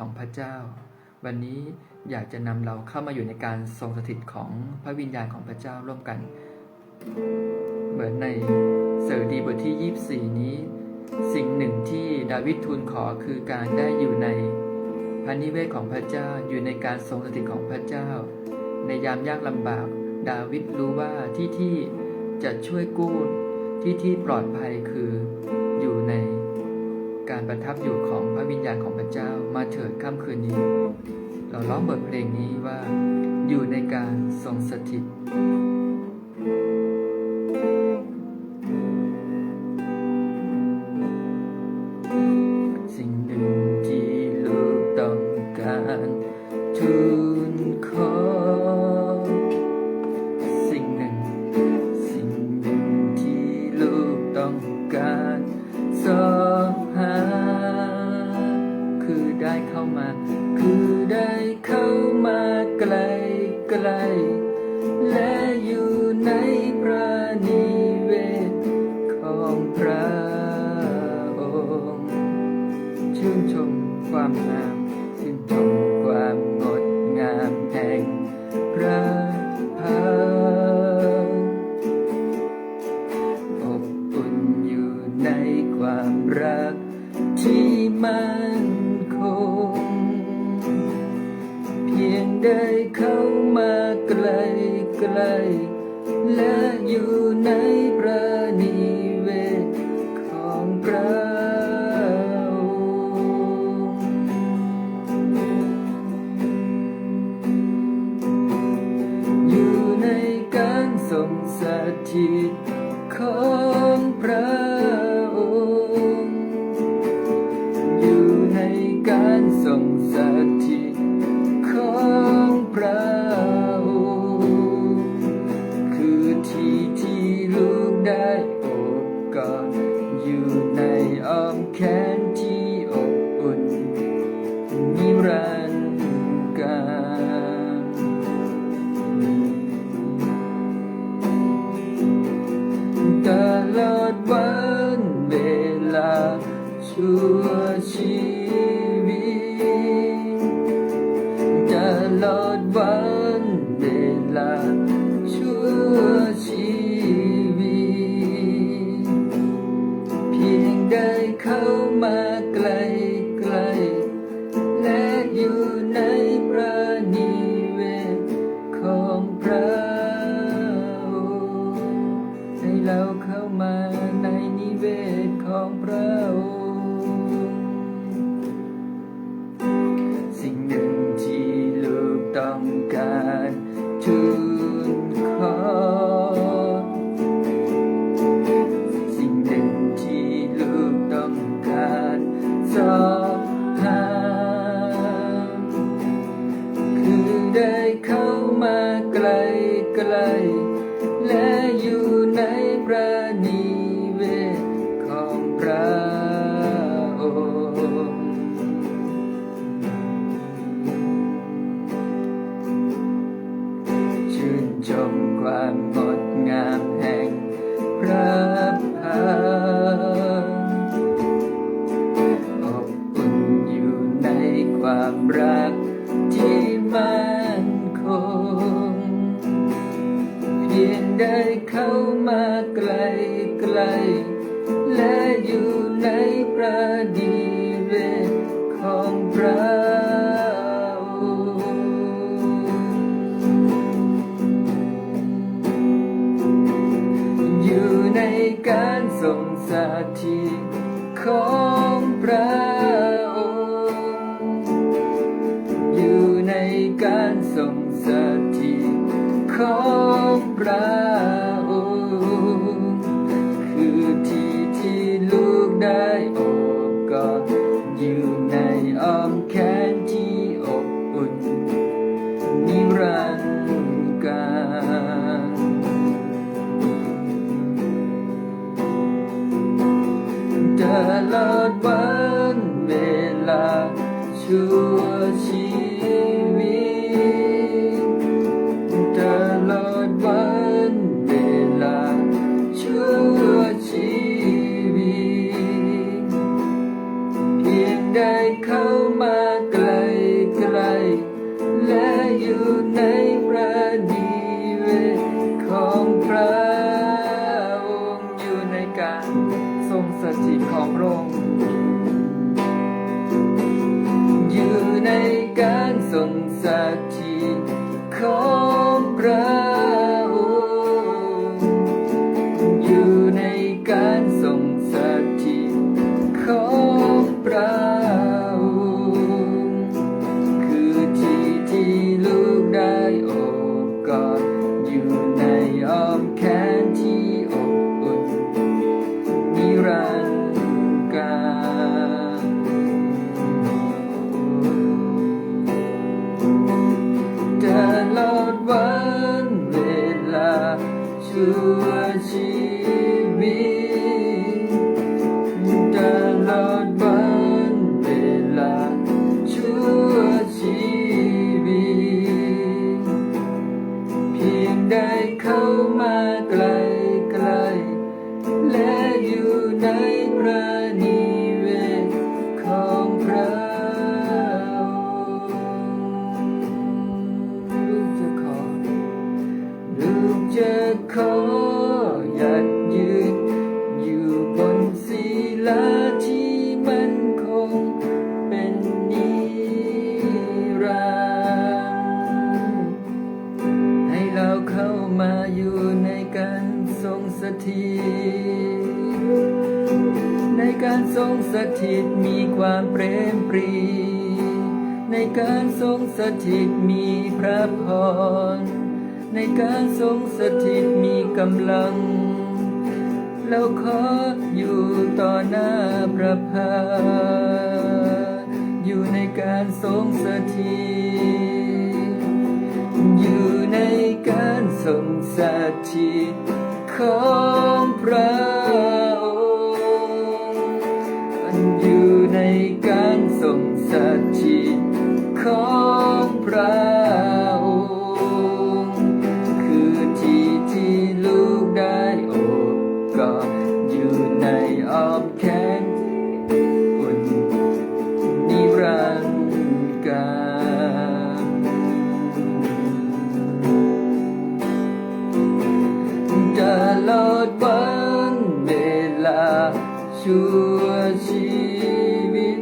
ของพระเจ้า วันนี้อยากจะนำเราเข้ามาอยู่ในการทรงสถิตของพระวิญญาณของพระเจ้าร่วมกัน เหมือนในเสดีบทที่ 24 นี้ สิ่งหนึ่งที่ดาวิดทูลขอคือการได้อยู่ในพระนิเวศของพระเจ้าอยู่ในการทรงสถิตของพระเจ้า ในยามยากลำบาก ดาวิดรู้ว่าที่ที่จะช่วยกู้ที่ที่ปลอดภัยคือ ประทับอยู่ของพระวิญญาณของพระเจ้ามาเถิดค่ำคืนนี้ เราร้องบทเพลงนี้ว่าอยู่ในการทรงสถิต เข้ามา ของพระ ความรักที่มั่นคง เพียงได้เข้ามาใกล้ใกล้และอยู่ในพระดีเวของพระองค์อยู่ในการทรงสถิตของพระ ตลอดวันเวลาชั่วชีวิต มาอยู่ในการทรงสถิต ในการทรงสถิตมีความเปรมปรี ในการทรงสถิตมีพระพร ในการทรงสถิตมีกำลัง เราขออยู่ต่อหน้าพระพักตร์อยู่ในการทรงสถิต อยู่ในการ ทรงสถิตของพระองค์อันอยู่ในการทรงสถิตของพระ ชั่วชีวิต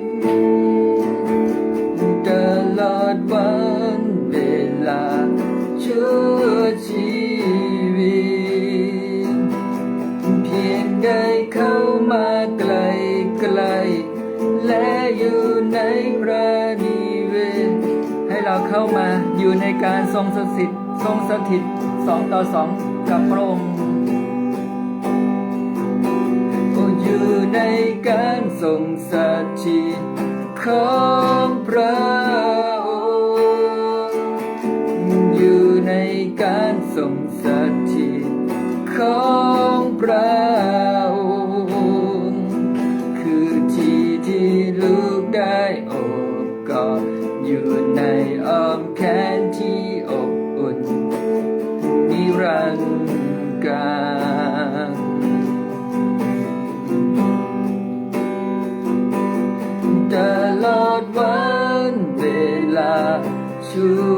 ตลอดวันเวลาชั่วชีวิต เพียงได้เข้ามาใกล้ใกล และอยู่ในพระนิเวศ ให้เราเข้ามาอยู่ในการทรงสถิตทรงสถิตสองต่อสองกับพระองค์ อยู่ในการทรงสถิตของพระองค์อยู่ในการทรงสถิตของพระองค์คือที่ที่ลูกได้โอบกอดอยู่ ชั่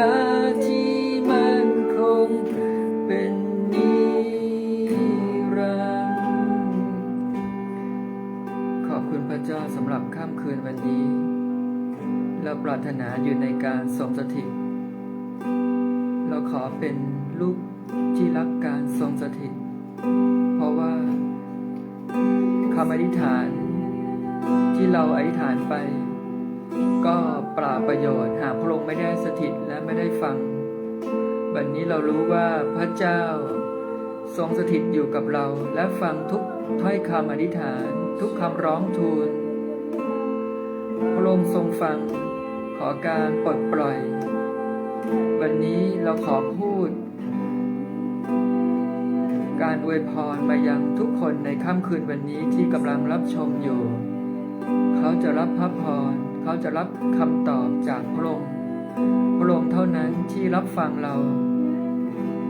ลาที่มันคงเป็นนิรันดร์ขอบคุณพระเจ้าสำหรับค่ำคืนวันนี้ เราปรารถนาอยู่ในการทรงสถิต เราขอเป็นลูกที่รักการทรงสถิต เพราะว่าคำอธิษฐานที่เราอธิษฐานไป ก็ ปราบประโยชน์ หากพระองค์ไม่ได้สถิตและไม่ได้ฟังวันนี้เรารู้ว่าพระเจ้าทรงสถิตอยู่กับเราและฟังทุกถ้อยคำอธิษฐาน ทุกคำร้องทูล พระองค์ทรงฟังขอการปลดปล่อย วันนี้เราขอพูด การอวยพรมายังทุกคนในค่ำคืนวันนี้ที่กำลังรับชมอยู่ เขาจะรับพระพร เขาจะรับคำตอบจากพระองค์พระองค์เท่านั้นที่รับฟังเรา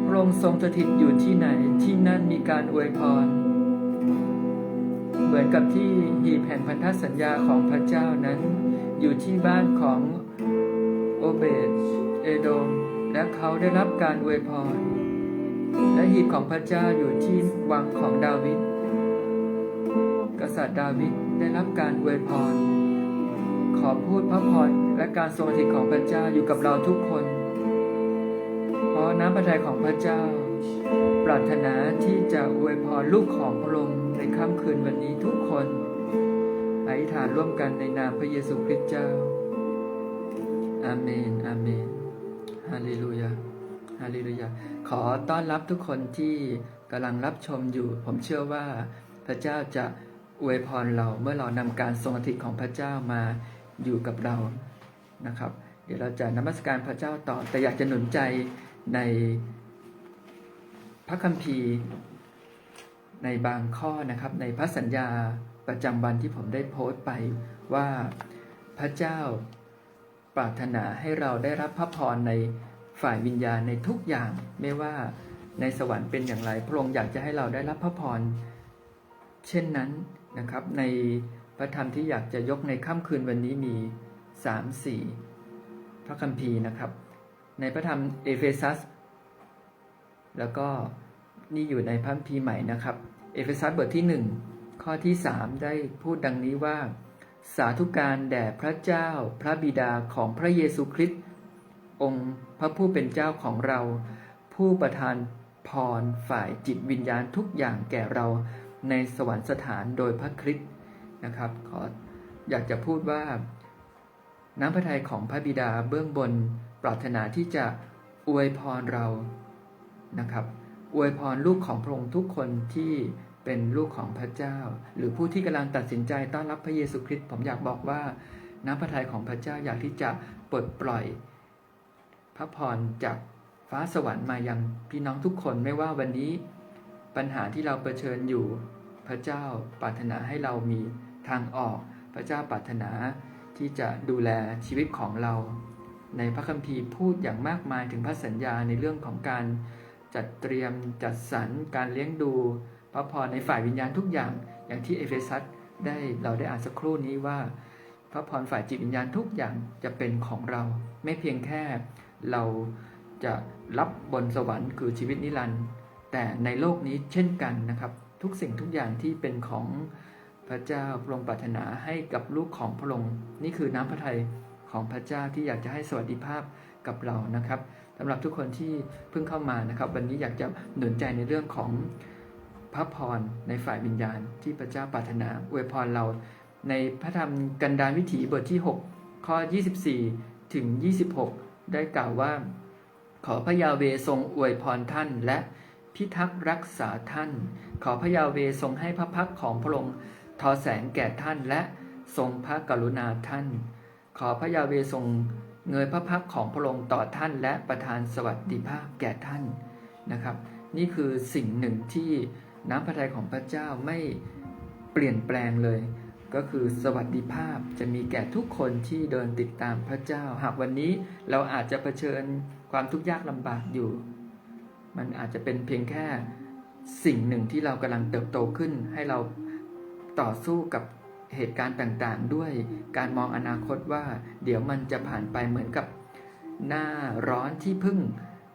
พระองค์ทรงสถิตอยู่ที่ไหนที่นั่นมีการอวยพร เหมือนกับที่หีบแห่งพันธสัญญาของพระเจ้านั้น อยู่ที่บ้านของโอเบดเอโดม และเขาได้รับการอวยพร และหีบของพระเจ้าอยู่ที่วังของดาวิดกษัตริย์ดาวิดได้รับการอวยพร ขอพูดพระพรและการทรงสถิตของพระเจ้าอยู่กับเราทุกคน เพราะน้ำพระทัยของพระเจ้า ปรารถนาที่จะอวยพรลูกของพระองค์ในค่ำคืนวันนี้ทุกคนอธิษฐานร่วมกันในนามพระเยซูคริสต์เจ้า อาเมน อาเมน ฮาเลลูยา ฮาเลลูยา ขอต้อนรับทุกคนที่กำลังรับชมอยู่ ผมเชื่อว่าพระเจ้าจะอวยพรเราเมื่อเรานำการทรงสถิตของพระเจ้ามา อยู่กับเรานะครับ เดี๋ยวเราจะนมัสการพระเจ้าต่อ แต่อยากจะหนุนใจในพระคัมภีร์ในบางข้อนะครับ ในพระสัญญาประจำวันที่ผมได้โพสต์ไปว่าพระเจ้าปรารถนาให้เราได้รับพระพรในฝ่ายวิญญาณในทุกอย่าง ไม่ว่าในสวรรค์เป็นอย่างไร พระองค์อยากจะให้เราได้รับพระพรเช่นนั้นนะครับ ใน พระธรรมที่อยากจะยกในค่ำคืนวันนี้มี 3 4 พระคัมภีร์นะครับ ในพระธรรมเอเฟซัส แล้วก็นี่อยู่ในพระคัมภีร์ใหม่นะครับ เอเฟซัสบทที่ 1 ข้อที่ 3 ได้พูดดังนี้ว่า สาธุการแด่พระเจ้าพระบิดาของพระเยซูคริสต์องค์พระผู้เป็นเจ้าของเรา ผู้ประทานพรฝ่ายจิตวิญญาณทุกอย่างแก่เราในสวรรคสถานโดยพระคริสต์ นะครับ ขออยากจะพูดว่า น้ำพระทัยของพระบิดาเบื้องบนปรารถนาที่จะอวยพรเรานะครับอวยพรลูกของพระองค์ทุกคนที่เป็นลูกของพระเจ้า หรือผู้ที่กำลังตัดสินใจต้อนรับพระเยซูคริสต์ผมอยากบอกว่าน้ำพระทัยของพระเจ้าอยากที่จะปลดปล่อย พระพรจากฟ้าสวรรค์มายังพี่น้องทุกคนไม่ว่าวันนี้ปัญหาที่เราเผชิญอยู่พระเจ้าปรารถนาให้เรามี ทางออก พระเจ้าปรารถนาที่จะดูแลชีวิตของเรา ในพระคัมภีร์พูดอย่างมากมายถึงพระสัญญาในเรื่องของการจัดเตรียมจัดสรรการเลี้ยงดู พระพรในฝ่ายวิญญาณทุกอย่าง อย่างที่เอเฟซัสได้เราได้อ่านสักครู่นี้ว่า พระพรฝ่ายจิตวิญญาณทุกอย่างจะเป็นของเรา ไม่เพียงแค่เราจะรับบนสวรรค์คือชีวิตนิรันดร์แต่ในโลกนี้เช่นกันนะครับ ทุกสิ่งทุกอย่างที่เป็นของ พระเจ้าพระองค์ปรารถนาให้กับลูกของพระองค์นี่คือน้ำพระทัยของพระเจ้าที่อยากจะให้สวัสดิภาพกับเรานะครับสำหรับทุกคนที่เพิ่งเข้ามานะครับ วันนี้อยากจะหนุนใจในเรื่องของพระพรในฝ่ายวิญญาณ ที่พระเจ้าปรารถนาอวยพรเรา ในพระธรรมกันดารวิถีบทที่ 6 ข้อ 24 ถึง 26 ได้กล่าวว่า ขอพระยาเวทรงอวยพรท่านและพิทักษ์รักษาท่าน ขอพระยาเวทรงให้พระพักของพระองค์ ทอแสงแก่ท่านและทรงพระกรุณาท่าน ขอพระยาเวทรงเงยพระพักตร์ของพระองค์ต่อท่านและประทานสวัสดิภาพแก่ท่านนะครับ นี่คือสิ่งหนึ่งที่น้ำพระทัยของพระเจ้าไม่เปลี่ยนแปลงเลย ก็คือสวัสดิภาพจะมีแก่ทุกคนที่เดินติดตามพระเจ้า หากวันนี้เราอาจจะเผชิญความทุกข์ยากลำบากอยู่ มันอาจจะเป็นเพียงแค่สิ่งหนึ่งที่เรากำลังเติบโตขึ้นให้เรา ต่อสู้กับเหตุการณ์ต่างๆ ด้วยการมองอนาคตว่า เดี๋ยวมันจะผ่านไปเหมือนกับหน้าร้อนที่เพึ่ง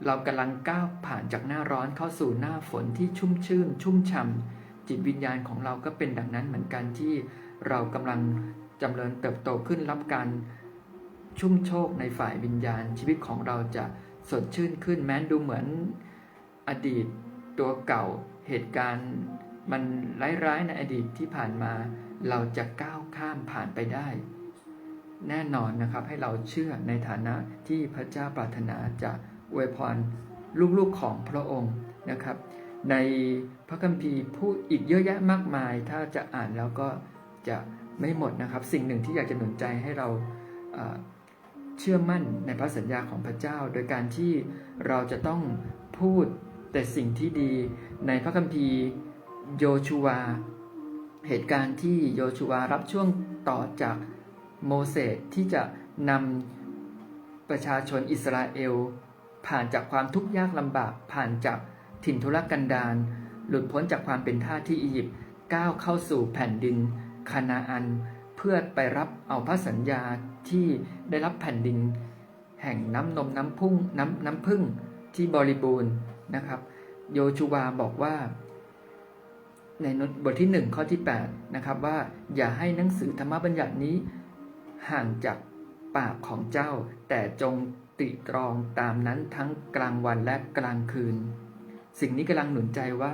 เรากำลังก้าวผ่านจากหน้าร้อนเข้าสู่หน้าฝนที่ชุ่มชื่น ชุ่มช่ำจิตวิญญาณของเราก็เป็นดังนั้นเหมือนกันที่เรากำลังจำเริญเติบโตขึ้นรับการชุ่มโชคในฝ่ายวิญญาณ ชีวิตของเราจะสดชื่นขึ้นแม้นดูเหมือนอดีตตัวเก่าเหตุการณ์ มันร้ายๆในอดีตที่ผ่านมา เราจะก้าวข้ามผ่านไปได้ แน่นอนนะครับให้เราเชื่อในฐานะที่พระเจ้าปรารถนาจะอวยพรลูกๆของพระองค์นะครับ ในพระคัมภีร์พูดอีกเยอะแยะมากมาย ถ้าจะอ่านแล้วก็จะไม่หมดนะครับ สิ่งหนึ่งที่อยากจะหนุนใจให้เราเอ่อเชื่อมั่นในพระสัญญาของพระเจ้า โดยการที่เราจะต้องพูดแต่สิ่งที่ดีในพระคัมภีร์ โยชูวา เหตุการณ์ที่โยชูวารับช่วงต่อจากโมเสสที่จะนำประชาชนอิสราเอล ผ่านจากความทุกข์ยากลำบากผ่านจากถิ่นทุรกันดารหลุดพ้นจากความเป็นทาสที่อียิปต์ก้าวเข้าสู่แผ่นดินคานาอัน เพื่อไปรับเอาพระสัญญาที่ได้รับแผ่นดิน แห่งน้ำนมน้ำพุ่งน้ำน้ำพึ่งที่บริบูรณ์นะครับ โยชูวาบอกว่า ในบทที่หนึ่งข้อที่8นะครับว่าอย่าให้หนังสือธรรมบัญญัตินี้ ห่างจากปากของเจ้า แต่จงตริตรองตามนั้นทั้งกลางวันและกลางคืน สิ่งนี้กำลังหนุนใจว่า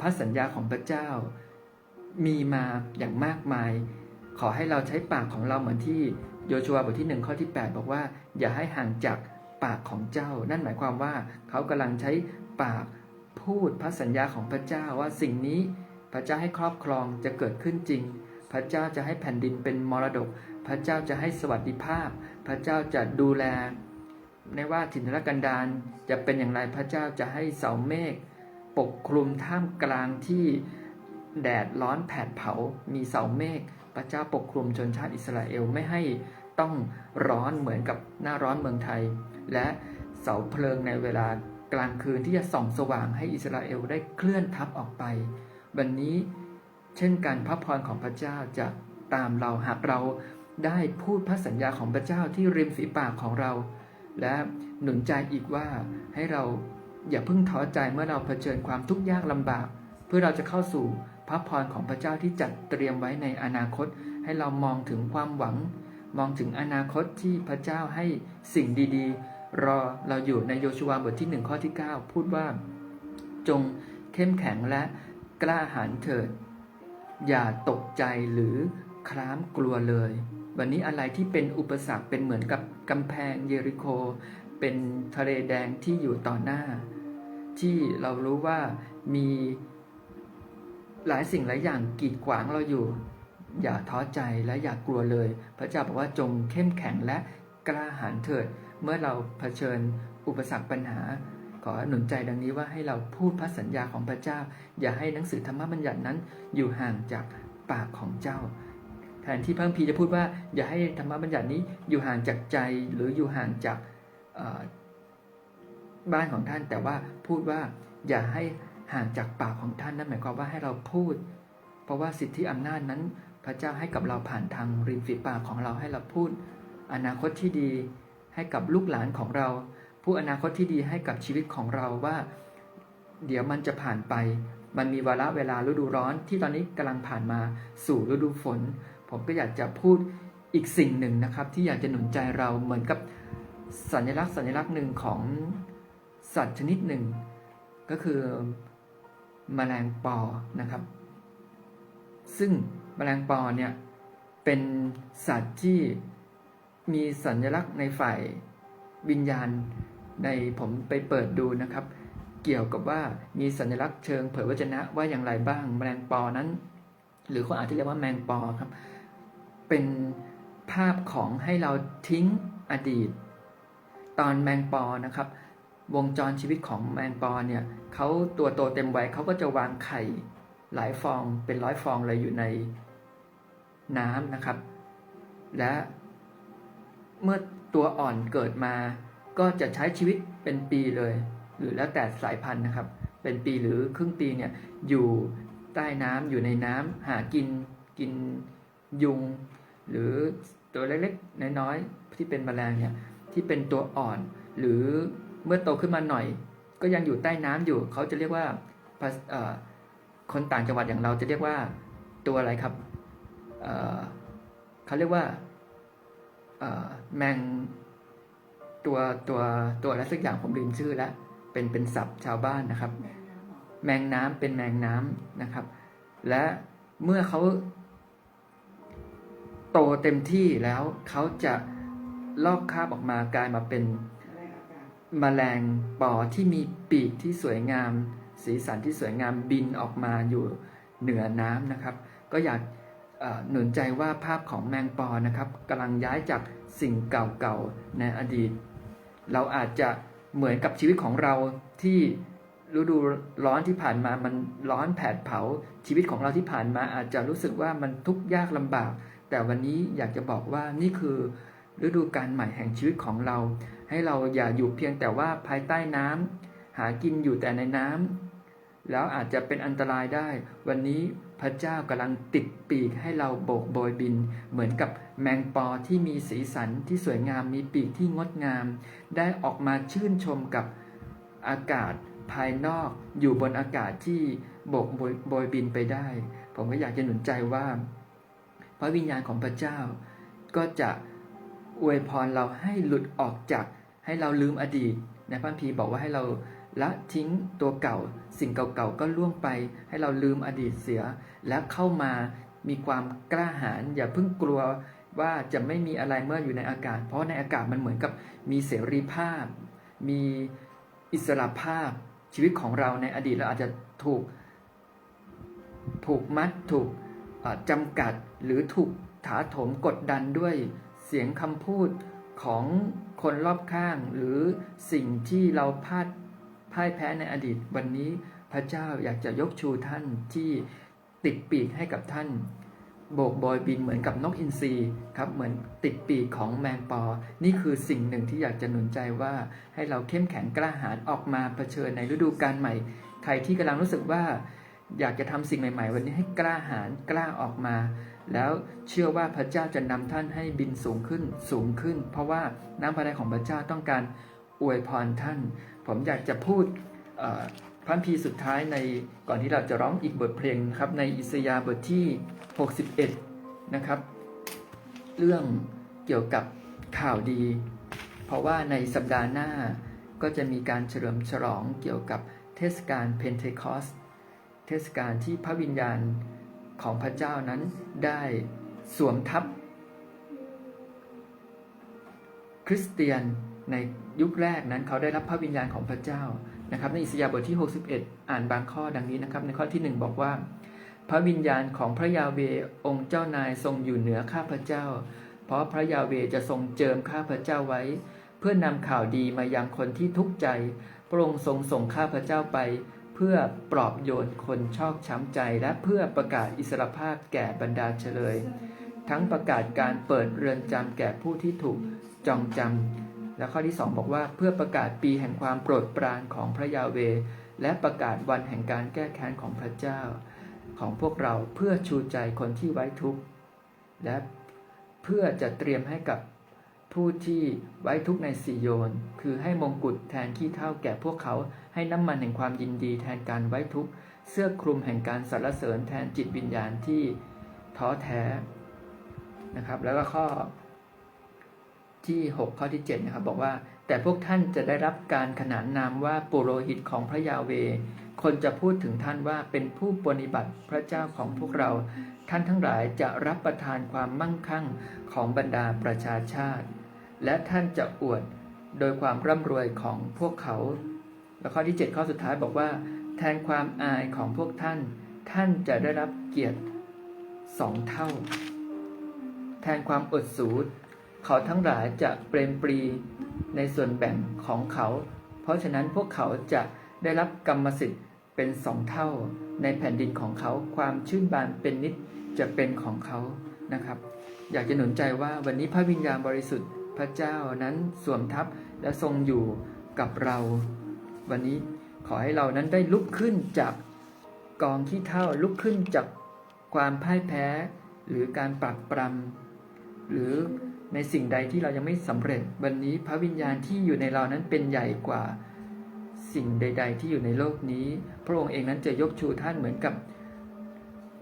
พระสัญญาของพระเจ้า มีมาอย่างมากมาย ขอให้เราใช้ปากของเราเหมือนที่โยชัวบทที่หนึ่งข้อที่ 8 บอกว่า อย่าให้ห่างจากปากของเจ้า นั่นหมายความว่าเขากำลังใช้ปาก พูดพระสัญญาของพระเจ้าว่าสิ่งนี้พระเจ้าให้ครอบครองจะเกิดขึ้นจริง พระเจ้าจะให้แผ่นดินเป็นมรดก พระเจ้าจะให้สวัสดิภาพ พระเจ้าจะดูแลไม่ว่าถิ่นรกันดารจะเป็นอย่างไรพระเจ้าจะให้เสาเมฆปกคลุมท่ามกลางที่แดดร้อนแผดเผา มีเสาเมฆพระเจ้าปกคลุมชนชาติอิสราเอลไม่ให้ต้องร้อนเหมือนกับหน้าร้อนเมืองไทย และเสาเพลิงในเวลา กลางคืนที่จะส่องสว่างให้อิสราเอลได้เคลื่อนทัพออกไป วันนี้เช่นกันพระพรของพระเจ้าจะตามเราหากเราได้พูดพระสัญญาของพระเจ้าที่ริมฝีปากของเรา และหนุนใจอีกว่าให้เราอย่าเพิ่งท้อใจเมื่อเราเผชิญความทุกข์ยากลำบาก เพื่อเราจะเข้าสู่พระพรของพระเจ้าที่จัดเตรียมไว้ในอนาคต ให้เรามองถึงความหวัง มองถึงอนาคตที่พระเจ้าให้สิ่งดีๆ รอเราอยู่ในโยชูวาบทที่หนึ่งข้อที่ 9 พูดว่า จงเข้มแข็งและกล้าหาญเถิด อย่าตกใจหรือคล้ามกลัวเลย วันนี้อะไรที่เป็นอุปสรรคเป็นเหมือนกับกำแพงเยริโค เป็นทะเลแดงที่อยู่ต่อหน้า ที่เรารู้ว่ามีหลายสิ่งหลายอย่างกีดขวางเราอยู่ อย่าท้อใจและอย่ากกลัวเลย พระเจ้าบอกว่าจงเข้มแข็งและกล้าหาญเถิด เมื่อเราเผชิญอุปสรรคปัญหา ขอหนุนใจดังนี้ว่าให้เราพูดพระสัญญาของพระเจ้า อย่าให้หนังสือธรรมบัญญัตินั้น อยู่ห่างจากปากของเจ้า แทนที่พระคัมภีจะพูดว่า อย่าให้ธรรมบัญญัตินี้อยู่ห่างจากใจหรืออยู่ห่างจากบ้านของท่าน แต่ว่าพูดว่าอย่าให้ห่างจากปากของท่านนั่นหมายความว่าให้เราพูด เพราะว่าสิทธิอำนาจนั้น พระเจ้าให้กับเราผ่านทางริมฝีปากของเราให้เราพูด อนาคตที่ดี ให้กับลูกหลานของเรา ผู้อนาคตที่ดีให้กับชีวิตของเราว่า เดี๋ยวมันจะผ่านไป มันมีวาระเวลาฤดูร้อน ที่ตอนนี้กำลังผ่านมาสู่ฤดูฝน ผมก็อยากจะพูดอีกสิ่งหนึ่งนะครับ ที่อยากจะหนุนใจเราเหมือนกับสัญลักษณ์สัญลักษณ์หนึ่งของสัตว์ชนิดหนึ่ง ก็คือแมลงปอนะครับ ซึ่งแมลงปอเนี่ยเป็นสัตว์ที่ มีสัญลักษณ์ในฝ่ายวิญญาณในผมไปเปิดดูนะครับ เกี่ยวกับว่ามีสัญลักษณ์เชิงเผยวจนะว่าอย่างไรบ้างแมลงปอนั้น หรือคนอาจจะเรียกว่าแมงปอครับ เป็นภาพของให้เราทิ้งอดีต ตอนแมงปอนะครับ วงจรชีวิตของแมงปอเนี่ยเขาตัวโตเต็มวัยเขาก็จะวางไข่หลายฟองเป็นร้อยฟองเลยอยู่ในน้ำนะครับ และ เมื่อตัวอ่อนเกิดมา ก็จะใช้ชีวิตเป็นปีเลย หรือแล้วแต่สายพันธุ์นะครับ เป็นปีหรือครึ่งปีเนี่ยอยู่ใต้น้ำอยู่ในน้ำหากินกินยุง หรือตัวเล็กๆน้อยๆที่เป็นแมลงเนี่ยที่เป็นตัวอ่อน หรือเมื่อโตขึ้นมาหน่อย ก็ยังอยู่ใต้น้ำอยู่เขาจะเรียกว่าคนต่างจังหวัดอย่างเราจะเรียกว่าตัวอะไรครับเเขาเรียกว่า แมงตัวตัวตัวอะไรสักอย่างผมลืมชื่อแล้ว เป็นเป็นศัพท์ชาวบ้านนะครับ แมงน้ำเป็นแมงน้ำนะครับ และเมื่อเขาโตเต็มที่แล้วเขาจะลอกคราบออกมากลายมาเป็นแมลงปอที่มีปีกที่สวยงาม สีสันที่สวยงามบินออกมาอยู่เหนือน้ำนะครับ ก็อยาก หนุนใจว่าภาพของแมงปอนะครับกำลังย้ายจากสิ่งเก่าๆในอดีต เราอาจจะเหมือนกับชีวิตของเราที่ฤดูร้อนที่ผ่านมามันร้อนแผดเผาชีวิตของเราที่ผ่านมาอาจจะรู้สึกว่ามันทุกข์ยากลำบาก แต่วันนี้อยากจะบอกว่านี่คือฤดูการใหม่แห่งชีวิตของเรา ให้เราอย่าอยู่เพียงแต่ว่าภายใต้น้ำหากินอยู่แต่ในน้ำแล้วอาจจะเป็นอันตรายได้ วันนี้ พระเจ้ากำลังติดปีกให้เราโบกโบยบิน เหมือนกับแมงปอที่มีสีสันที่สวยงามมีปีกที่งดงาม ได้ออกมาชื่นชมกับอากาศภายนอกอยู่บนอากาศที่โบกโบยบยบินไปได้ ผมก็อยากจะหนุนใจว่า พระวิญญาณของพระเจ้า ก็จะอวยพรเราให้หลุดออกจากให้เราลืมอดีตในพระคัมภีร์บอกว่าให้เรา ละทิ้งตัวเก่า สิ่งเก่าๆก็ล่วงไป ให้เราลืมอดีตเสีย และเข้ามามีความกล้าหาญอย่าเพิ่งกลัวว่าจะไม่มีอะไรเมื่ออยู่ในอากาศ เพราะในอากาศมันเหมือนกับมีเสรีภาพ มีอิสระภาพชีวิตของเราในอดีตเราอาจจะถูกผูกมัดถูกจำกัดหรือถูกถาโถมกดดันด้วยเสียงคำพูดของคนรอบข้าง หรือสิ่งที่เราพลาด พ่ายแพ้ในอดีต วันนี้พระเจ้าอยากจะยกชูท่านที่ติดปีกให้กับท่าน โบกบอยบินเหมือนกับนกอินทรีครับเหมือนติดปีกของแมงปอ นี่คือสิ่งหนึ่งที่อยากจะหนุนใจว่าให้เราเข้มแข็งกล้าหาญออกมาเผชิญในฤดูกาลใหม่ ใครที่กำลังรู้สึกว่าอยากจะทำสิ่งใหม่ ๆ วันนี้ให้กล้าหาญกล้าออกมา แล้วเชื่อว่าพระเจ้าจะนำท่านให้บินสูงขึ้นสูงขึ้น เพราะว่าน้ำพระทัยของพระเจ้าต้องการ อวยพรท่าน ผมอยากจะพูดเอ่อพระคัมภีสุดท้ายในก่อนที่เราจะร้องอีกบทเพลงครับในอิสยาบทที่ 61 นะครับ เรื่องเกี่ยวกับข่าวดี เพราะว่าในสัปดาห์หน้าก็จะมีการเฉลิมฉลองเกี่ยวกับเทศกาลเพนเทคอสเทศกาลที่พระวิญญาณของพระเจ้านั้นได้สวมทับคริสเตียนใน ยุคแรกนั้นเขาได้รับพระวิญญาณของพระเจ้านะครับในอิสยาห์บทที่ 61 อ่านบางข้อดังนี้นะครับในข้อที่ 1 บอกว่า พระวิญญาณของพระยาเวองค์เจ้านายทรงอยู่เหนือข้าพระเจ้า เพราะพระยาเวจะทรงเจิมข้าพระเจ้าไว้ เพื่อนำข่าวดีมายังคนที่ทุกข์ใจพระองค์ทรงส่งข้าพระเจ้าไป เพื่อปลอบโยนคนชอกช้ำใจ และเพื่อประกาศอิสรภาพแก่บรรดาเฉลย ทั้งประกาศการเปิดเรือนจำแก่ผู้ที่ถูกจองจำ และข้อที่ 2 บอกว่าเพื่อประกาศปีแห่งความโปรดปรานของพระยาเว และประกาศวันแห่งการแก้แค้นของพระเจ้า ของพวกเราเพื่อชูใจคนที่ไว้ทุกข์และเพื่อจะเตรียมให้กับผู้ที่ไว้ทุกข์ในสีโยน คือให้มงกุฎแทนขี้เท่าแก่พวกเขาให้น้ำมันแห่งความยินดีแทนการไว้ทุกข์เสื้อคลุมแห่งการสรรเสริญแทนจิตวิญญาณที่ท้อแท้นะครับ แล้วก็ข้อ ที่ 6 ข้อที่ 7 นะครับบอกว่า แต่พวกท่านจะได้รับการขนานนามว่าปุโรหิตของพระยาเว คนจะพูดถึงท่านว่าเป็นผู้ปฏิบัติพระเจ้าของพวกเรา ท่านทั้งหลายจะรับประทานความมั่งคั่งของบรรดาประชาชาติ และท่านจะอวดโดยความร่ำรวยของพวกเขา แล้วข้อที่ 7 ข้อสุดท้ายบอกว่า แทนความอายของพวกท่าน ท่านจะได้รับเกียรติสองเท่า แทนความอดสูร เขาทั้งหลายจะเปรมปรีในส่วนแบ่งของเขา เพราะฉะนั้นพวกเขาจะได้รับกรรมสิทธิ์เป็นสองเท่าในแผ่นดินของเขา ความชื่นบานเป็นนิดจะเป็นของเขานะครับ อยากจะหนุนใจว่าวันนี้พระวิญญาณบริสุทธิ์พระเจ้านั้นสวมทับและทรงอยู่กับเรา วันนี้ขอให้เรานั้นได้ลุกขึ้นจากกองขี้เท่าลุกขึ้นจากความพ่ายแพ้ หรือการปรับปรำหรือ ในสิ่งใดที่เรายังไม่สำเร็จ วันนี้พระวิญญาณที่อยู่ในเรานั้นเป็นใหญ่กว่า สิ่งใด ๆ ที่อยู่ในโลกนี้ พระองค์เองนั้นจะยกชูท่านเหมือนกับ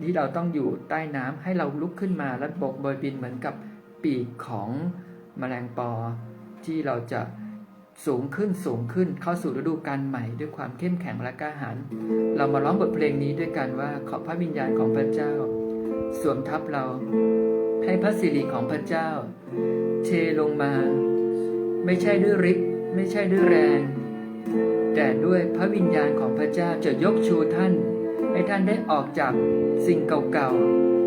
ที่เราต้องอยู่ใต้น้ำให้เราลุกขึ้นมาและบกบยบินเหมือนกับปีกของแมลงปอ ที่เราจะสูงขึ้นสูงขึ้นเข้าสู่ฤดูกาลใหม่ด้วยความเข้มแข็งและกล้าหาญเรามาร้องบทเพลงนี้ด้วยกันว่าขอพระวิญญาณของพระเจ้า สวมทับเรา ให้พระสิริของพระเจ้า เทลงมา ไม่ใช่ด้วยริบไม่ใช่ด้วยแรง แต่ด้วยพระวิญญาณของพระเจ้าจะยกชูท่าน ให้ท่านได้ออกจากสิ่งเก่า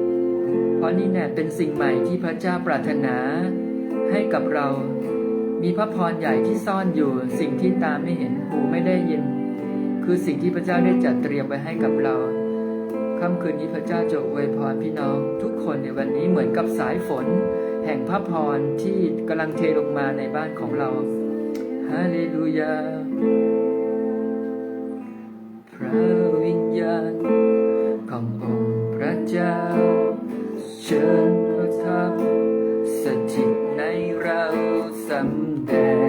ๆ เพราะนี่แน่เป็นสิ่งใหม่ที่พระเจ้าปรารถนา ให้กับเรา มีพระพรใหญ่ที่ซ่อนอยู่สิ่งที่ตาไม่เห็นหูไม่ได้ยิน คือสิ่งที่พระเจ้าได้จัดเตรียมไว้ให้กับเรา ค่ำคืนนี้พระเจ้าจะอวยพรพี่น้องทุกคนในวันนี้เหมือนกับสายฝน แห่งพระพรที่กำลังเทลงมาในบ้านของเราฮาเลลูยา พระวิญญาณขององค์พระเจ้า เชิญประทับสถิตในเราสำแดง